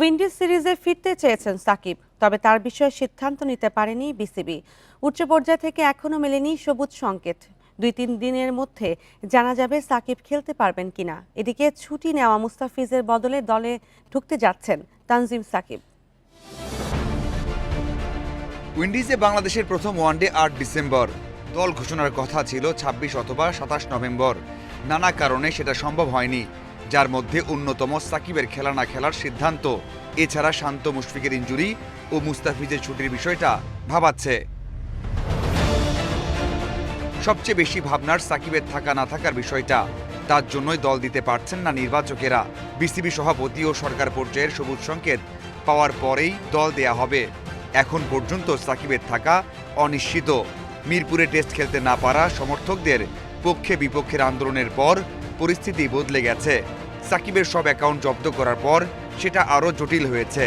Windies সিরিজে ফিরতে চেয়েছেন সাকিব, তবে তার বিষয়ে সিদ্ধান্ত নিতে পারেনি বিসিবি। উচ্চ পর্যায় থেকে এখনও মেলেনি সবুজ সংকেত। দুই তিন দিনের মধ্যে জানা যাবে সাকিব খেলতে পারবেন কিনা। এদিকে ছুটি নেওয়া মুস্তাফিজের বদলে দলে ঢুকতে যাচ্ছেন তানজিম সাকিব। উইন্ডিজে বাংলাদেশের প্রথম ওয়ানডে আট ডিসেম্বর। দল ঘোষণার কথা ছিল ২৬ অথবা সাতাশ নভেম্বর। নানা কারণে সেটা সম্ভব হয়নি। যার মধ্যে অন্যতম সাকিবের খেলা না খেলার সিদ্ধান্ত। এছাড়া শান্ত মুশফিকের ইঞ্জুরি ও মুস্তাফিজের ছুটির বিষয়টা ভাবাচ্ছে। সবচেয়ে বেশি ভাবনার সাকিবের থাকা না থাকার বিষয়টা। তার জন্যই দল দিতে পারছেন না নির্বাচকেরা। বিসিবি সভাপতি ও সরকার পর্যায়ের সবুজ সংকেত পাওয়ার পরেই দল দেয়া হবে। এখন পর্যন্ত সাকিবের থাকা অনিশ্চিত। মিরপুরে টেস্ট খেলতে না পারা সমর্থকদের পক্ষে বিপক্ষের আন্দোলনের পর পরিস্থিতি বদলে গেছে। সাকিবের সব অ্যাকাউন্ট জব্দ করার পর সেটা আরও জটিল হয়েছে।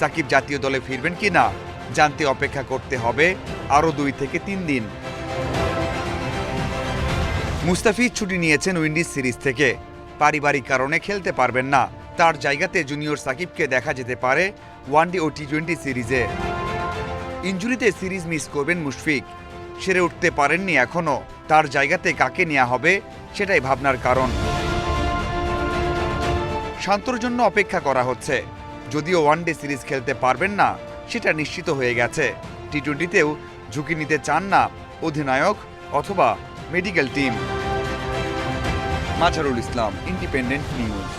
সাকিব জাতীয় দলে ফিরবেন কি না, জানতে অপেক্ষা করতে হবে আরও দুই থেকে তিন দিন। মুস্তাফিজ ছুটি নিয়েছেন উইন্ডিজ সিরিজ থেকে। পারিবারিক কারণে খেলতে পারবেন না। তার জায়গাতে জুনিয়র সাকিবকে দেখা যেতে পারে ওয়ানডে ও টি টোয়েন্টি সিরিজে। ইঞ্জুরিতে সিরিজ মিস করবেন মুশফিক। সেরে উঠতে পারেননি এখনও। তার জায়গাতে কাকে নেওয়া হবে, সেটাই ভাবনার কারণ। শান্তর জন্য অপেক্ষা করা হচ্ছে। যদিও ওয়ানডে সিরিজ খেলতে পারবেন না, সেটা নিশ্চিত হয়ে গেছে। টি টোয়েন্টিতেও ঝুঁকি নিতে চান না অধিনায়ক অথবা medical team Mazharul Islam independent news